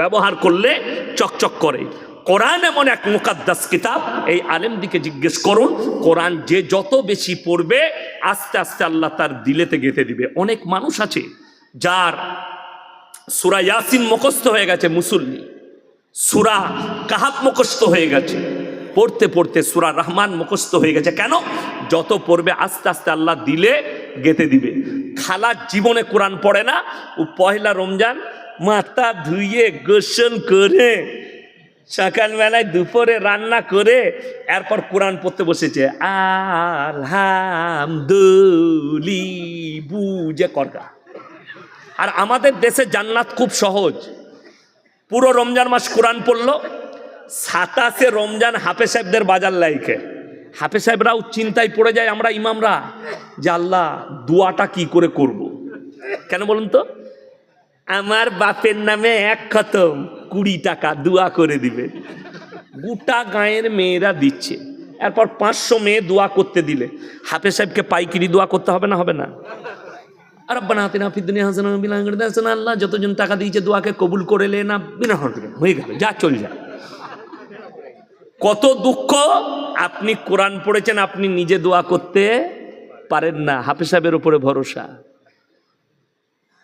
ব্যবহার করলে চকচক করে। কোরআন এমন এক মুকাদ্দাস কিতাব, এই আলেমদিকে জিজ্ঞেস করুন, কোরআন যে যত বেশি পড়বে, আস্তে আস্তে আল্লাহ তার দিলেতে গেঁথে দিবে। অনেক মানুষ আছে যার সুরা ইয়াসিন মুখস্থ হয়ে গেছে মুসল্লি, সুরা কাহাব মুখস্থ হয়ে গেছে, পড়তে পড়তে সুরা রহমান মুখস্থ হয়ে গেছে। কেন? যত পড়বে, আস্তে আস্তে আল্লাহ দিলে গেতে দিবে। খালা জীবনে কোরআন পড়ে না, ও পয়লা রমজান মাথা ধুয়ে গোসল করে সকালবেলায় দুপুরে রান্না করে এরপর কোরআন পড়তে বসেছে। আলহামদুলি, বুঝে করগা। আর আমাদের দেশে জান্নাত খুব সহজ। পুরো রমজান মাস কোরআন পড়ল, সাতাশে রমজান হাফে সাহেবদের বাজার লাইকে। হাফে সাহেবরাও চিন্তায় পড়ে যায়, আমরা ইমামরা। যে আল্লাহ, দোয়াটা কি করে করব। কেন বলুন তো? আমার বাপের নামে এক খতম, কুড়ি টাকা দোয়া করে দিবে। গোটা গাঁয়ের মেয়েরা দিচ্ছে। এরপর পাঁচশো মেয়ে দোয়া করতে দিলে। হাফে সাহেবকে পাইকিরি দোয়া করতে হবে না? হবে না। আর আব্বানা হাতিনা ফিদ্দুনিয়া হাসানা বিল আখিরাতি আল্লাহ যতজন টাকা দিয়েছে দোয়াকে কবুল করে লে না, বিনা হয়ে গেল, যা চল যা। কত দুঃখ, আপনি কোরআন পড়েছেন, আপনি নিজে দোয়া করতে পারেন না। হাফেজ সাহেবের উপরে ভরসা।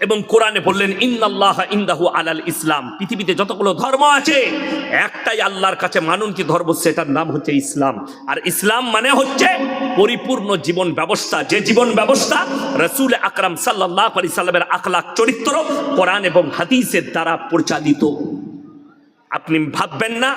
এবং কোরআনে বললেন, ইন্নাল্লাহ ইন্দাহু আলাল ইসলাম। পৃথিবীতে যতগুলো ধর্ম আছে, একটাই আল্লাহর কাছে মানন্তি ধর্ম, সেটার নাম হচ্ছে ইসলাম। আর ইসলাম মানে হচ্ছে পরিপূর্ণ জীবন ব্যবস্থা। যে জীবন ব্যবস্থা রসুল আকরাম সাল্লাহ আলি সাল্লামের আখলাক চরিত্র, কোরআন এবং হাদিসের দ্বারা পরিচালিত। আপনি ভাববেন না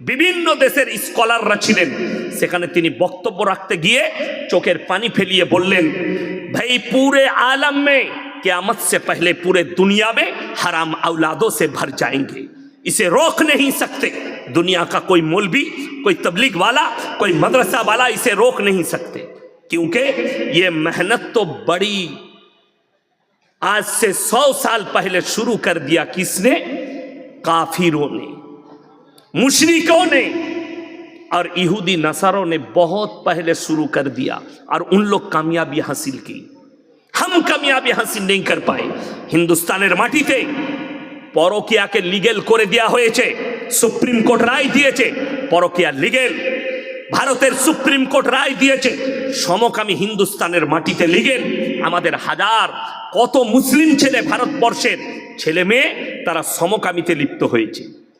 বিভিন্ন দেশের স্কলাররা ছিলেন সেখানে তিনি বক্তব্য রাখতে গিয়ে চোখের পানি ফেলিয়ে বললেন ভাই পুরে आलम में क्यामत से पहले पूरे दुनिया में हराम औलादों से भर जाएंगे इसे रोक नहीं सकते दुनिया का कोई मौलवी कोई तबलीग वाला कोई मदरसा वाला इसे रोक नहीं सकते क्योंकि ये मेहनत तो बड़ी आज से सौ साल पहले शुरू कर दिया किसने काफिरों ने मुशरिकों ने और यहूदी नसारों ने बहुत पहले शुरू कर दिया और उन लोग कामयाबी हासिल की हम कामयाबी हासिल नहीं कर पाए হিন্দুস্তানের মাটিতে পরকিয়াকে লিগেল করে দেওয়া হয়েছে সুপ্রিম কোর্ট রায় দিয়েছে পরকিয়া লিগেল ভারতের সুপ্রিম কোর্ট রায় দিয়েছে সমকামী হিন্দুস্তানের মাটিতে লিগেল আমাদের হাজার কত মুসলিম ছেলে ভারতবর্ষের ছেলে মেয়ে তারা সমকামিতে লিপ্ত হয়েছে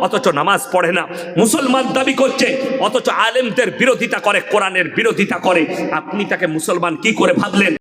অথচ নামাজ পড়ে না। মুসলমান দাবি করছে, অথচ আলেমদের বিরোধিতা করে, কোরআনের বিরোধিতা করে। আপনি তাকে মুসলমান কি করে ভাবলেন?